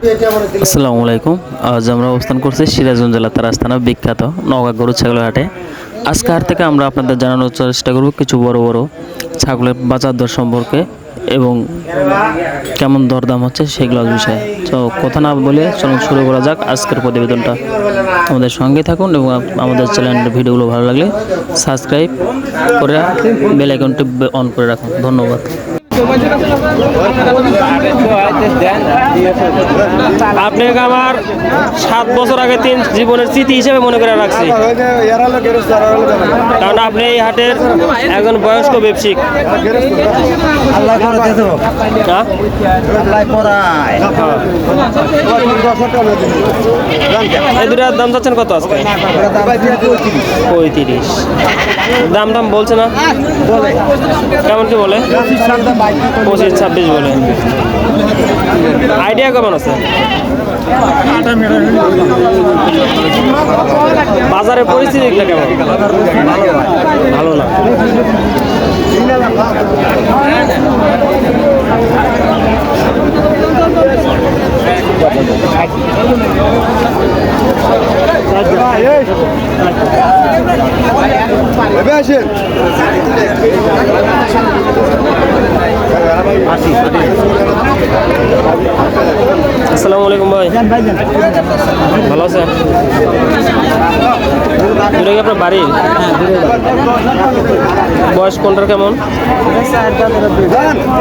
আসসালামু আলাইকুম। আজ আমরা অবস্থান করছি সিরাজগঞ্জ জেলা তারাস্তানা বিখ্যাত নওগাঁ গরু ছাগলের হাটে। আজকে হাট থেকে আমরা আপনাদের জানানোর চেষ্টা করব কিছু বড় বড় ছাগলের বাজার দর সম্পর্কে এবং কেমন দরদাম হচ্ছে সেগুলোর বিষয়ে। তো কথা না বলে চলুন শুরু করা যাক আজকের প্রতিবেদনটা। আমাদের সঙ্গে থাকুন এবং আমাদের চ্যানেলের ভিডিওগুলো ভালো লাগলে সাবস্ক্রাইব করে বেল আইকনটি অন করে রাখুন। ধন্যবাদ। আপনাকে আমার সাত বছর আগে তিন জীবনের স্মৃতি হিসেবে মনে করে রাখছি? কারণ আপনি এই হাটের একজন বয়স্ক ব্যবসায়িক হ্যাঁ? দাম চাচ্ছেন কত আজকে? পঁয়ত্রিশ। দাম দাম বলছে না? কেমন কি বলে? পঁচিশ ছাব্বিশ বলে। আইডিয়া কেমন আছে? বাজারের পরিস্থিতিটা কেমন? ভালো না। আসেন আসসালামু আলাইকুম ভাই। ভালো আছেন? কি আপনার বাড়ি? বয়স কোনটার কেমন?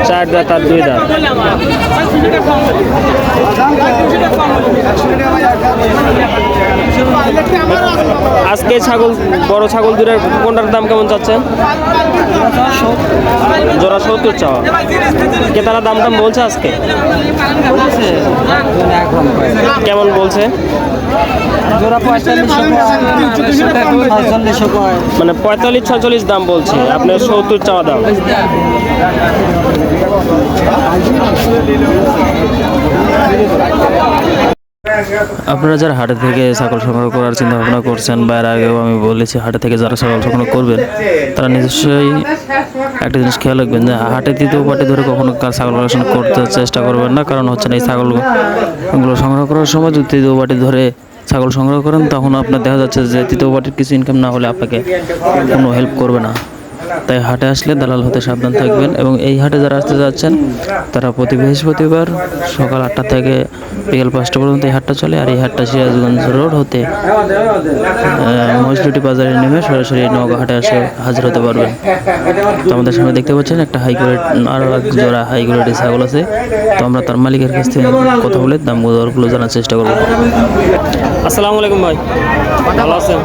চার দাঁত আর দুই দাঁত। আজকে ছাগল, বড় ছাগল দুটার কোনটার দাম কেমন চাচ্ছেন? জোড়া সত্তর চাওয়া। ক্রেতারা দাম দাম বলছে আজকে? কেমন বলছে? মানে পঁয়তাল্লিশ ছচল্লিশ দাম বলছে। আপনার সত্তর চাওয়া দাম। আপনারা যারা হাটে থেকে ছাগল সংগ্রহ করার চিন্তা ভাবনা করছেন বা এর আগেও আমি বলেছি হাটে থেকে যারা ছাগল সংগ্রহ করবেন তারা নিজস্বই একটা জিনিস খেয়াল রাখবেন যে হাটে তৃতীয় পাটে ধরে কখনো ছাগল কালেকশন করতে চেষ্টা করবেন না, কারণ হচ্ছে না এই ছাগলগুলো সংগ্রহ করার সময় যদি তৃতীয় পাটি ধরে ছাগল সংগ্রহ করেন, তখন আপনার দেখা যাচ্ছে যে তৃতীয় পার্টির কিছু ইনকাম না হলে আপনাকে কোনো হেল্প করবে না। তাই হাটে আসলে দালাল হতে সাবধান থাকবেন এবং এই হাটে যারা আসতে যাচ্ছেন, তারা প্রতি বৃহস্পতিবার সকাল আটটা থেকে বিকেল পাঁচটা পর্যন্ত এই হাটটা চলে। আর এই হাটটা সিরাজগঞ্জ রোড হতে মজলুটি বাজারে নেমে সরাসরি নওগাঁ হাটে এসে হাজির হতে পারবেন। তো আমাদের সামনে দেখতে পাচ্ছেন একটা হাই কোয়ালিটি আরও এক জোড়া হাই কোয়ালিটি ছাগল আছে। তো আমরা তার মালিকের কাছ থেকে কথা বলে দাম দরগুলো জানার চেষ্টা করব। আসসালামু আলাইকুম ভাই, ভালো আছেন?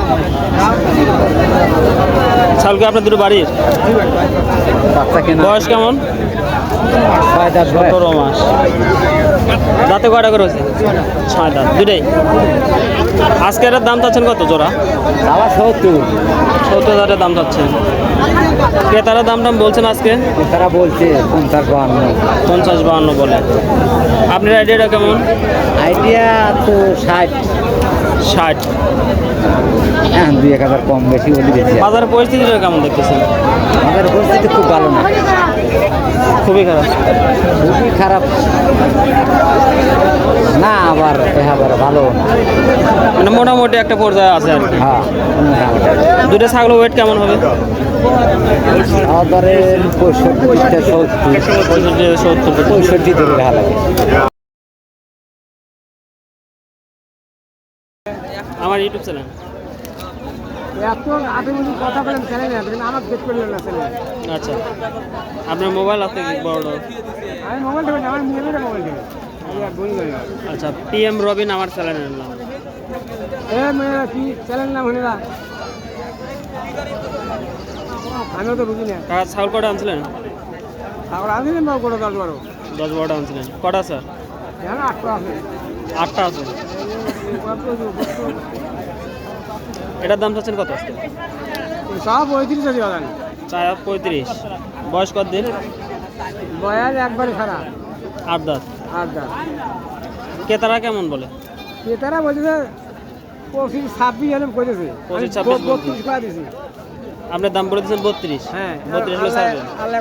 ছাগলকে আপনার দুটো বাড়ির? বয়স কেমন? সতেরো মাস। দাঁতে কয়টা করে হয়েছে? ছয় দাঁত। দুটাই আজকে এটার দাম চাচ্ছেন কত জোড়া? সত্তর। সত্তর হাজারের দাম চাচ্ছেন। ক্রেতারা দাম টাম বলছেন আজকে? তারা বলছে পঞ্চাশ বাহান্ন। পঞ্চাশ বাহান্ন বলে। আপনার আইডিয়াটা কেমন? আইডিয়া তো ষাট। ষাট। হ্যাঁ দুই এক হাজার কম বেশি বলি বেশি বাজারের পরিস্থিতিটা কেমন দেখতেছেন? আমাদের পরিস্থিতি খুব ভালো না। খুবই খারাপ। খুবই খারাপ। না আবার আবার ভালো না। মানে মোটামুটি একটা পর্যায়ে আছে আর কি। হ্যাঁ দুটো ছাগল ওয়েট কেমন হবে? আমাদের সত্তর। পঁয়ষট্টি সত্তর। পঁয়ষট্টি ধরে রাখা লাগে আমার ইউটিউব চ্যানেল এত আগে মধ্যে কথা বলেন চ্যানেল না আমার করলেন না চ্যানেল আচ্ছা। আপনার মোবাইল আছে বড় আমি মোবাইল দেবেন আমার মেয়েদের মোবাইল দেবেন আচ্ছা পি এম রবিন আমার চ্যানেলের নাম। এ মেয়েরা কি চ্যানেল নাম আমিও তো বুঝি না। কাকা কটা আনছিলেন? তারপর আসলেন বাবু করে দশ বারো দশ বারোটা আনছিলেন। কটা স্যার আটটা আছে। আটটা আছে। এটার দাম চাচ্ছেন কত? সব পঁয়ত্রিশ আছে জানি চার পঁয়ত্রিশ। বয়স কত দিন? বয়াল একবারে খারাপ। আট দাঁত। আর দা ক্রেতারা কেমন বলে? ক্রেতারা বলছে পঁচিশ ছাব্বিশ এরকম করেছে পঁচিশ, ছাব্বিশ। বত্রিশ করে দিছি। আপনার দাম বলে দিচ্ছেন বত্রিশ। হ্যাঁ বত্রিশ আল্লাহ ছাড়বেন। আল্লাহ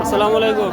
আসসালামু আলাইকুম।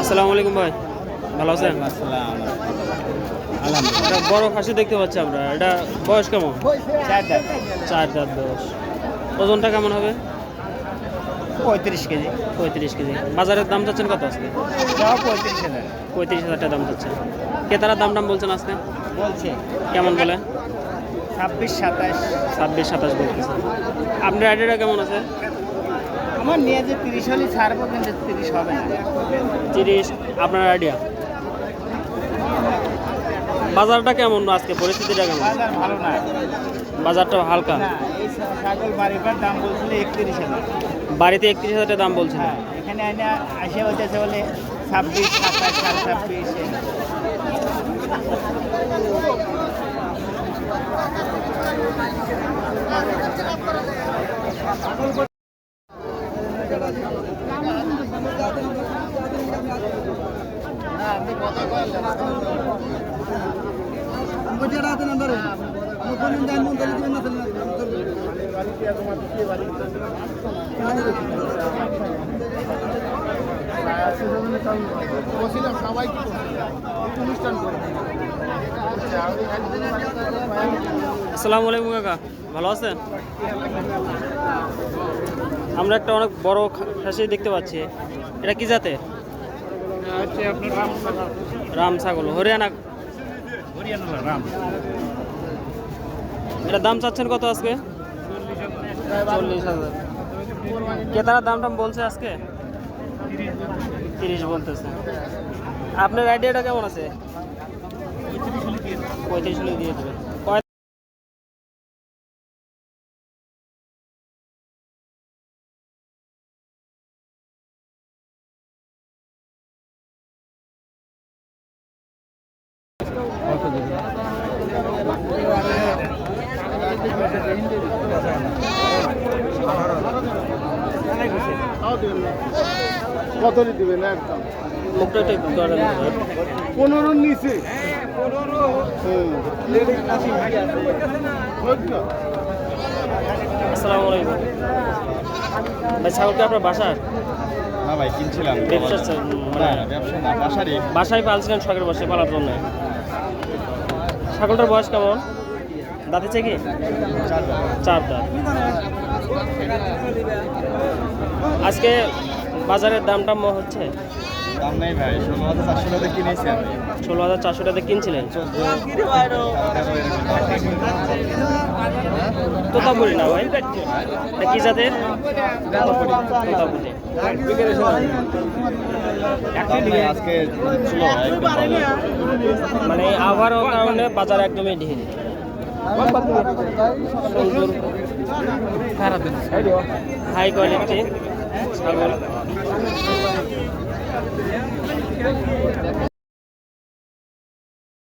আসসালামু আলাইকুম ভাই ভালো আছেন? এটা বড় খাসি দেখতে পাচ্ছি আমরা এটা বয়স কেমন? চার দাঁত। বয়স। ওজনটা কেমন হবে? পঁয়ত্রিশ কেজি। পঁয়ত্রিশ কেজি। বাজারের দাম চাচ্ছেন কত আজকে? পঁয়ত্রিশ হাজার। পঁয়ত্রিশ হাজার টাকা দাম চাচ্ছেন। ক্রেতারা দাম দাম বলছেন আজকে? বলছে। কেমন বলে? ছাব্বিশ সাতাশ। ছাব্বিশ সাতাশ বলতেছে। আপনার আইডিয়াটা কেমন আছে? আমার নিয়ে যে তিরিশ হলে ছাড়বো কিন্তু তিরিশ হবে না। তিরিশ আপনার আইডিয়া? বাজারটা কেমন আজকে? পরিস্থিতিটা কেমন? বাজার ভালো না। বাজারটা হালকা? এই ছাগল বাড়িটার দাম বলছিল একত্রিশ হাজার। বাড়িতে একত্রিশ হাজার টাকা দাম বলছিল হ্যাঁ এখানে আইনা আসে হইতেছে বলে ছাব্বিশ সাতাশ সাড়ে ছাব্বিশ। আসসালামু আলাইকুম কাকা ভালো আছেন? আমরা একটা অনেক বড় খাসি দেখতে পাচ্ছি। এটা কি জাতের? রাম ছাগল হরিয়ানা। হরিয়ানা রাম। এটা দাম চাচ্ছেন কত আজকে? চল্লিশ হাজার। ক্রেতারা দাম টাম বলছে আজকে? তিরিশ বলতেছে। আপনার আইডিয়াটা কেমন আছে? পঁয়ত্রিশ হলে দিয়ে কত দিবেন একদম। মুখটা একটু নিচে। আসসালামু আলাইকুম। ভাই ছাগলকে আপনার বাসার? না ভাই কিনছিলাম। ব্যবসা মানে ব্যবসা না বাসারই। বাসায় পালছিলেন শখের বসে পালার জন্য। ছাগলটার বয়স কেমন? দাঁতেছে কি? চার দাঁত। আজকে বাজারের দামটা হচ্ছে? দাম নেই ভাই ষোলো হাজার চারশো টাকা কিনেছি আমি। ষোলো হাজার চারশো টাকা কিনছিলেন? তোতাপুরি না ভাই? এটা কি জাতের। মানে আবহাওয়ার কারণে বাজার একদমই ঢিল। হাই কোয়ালিটি ছাগল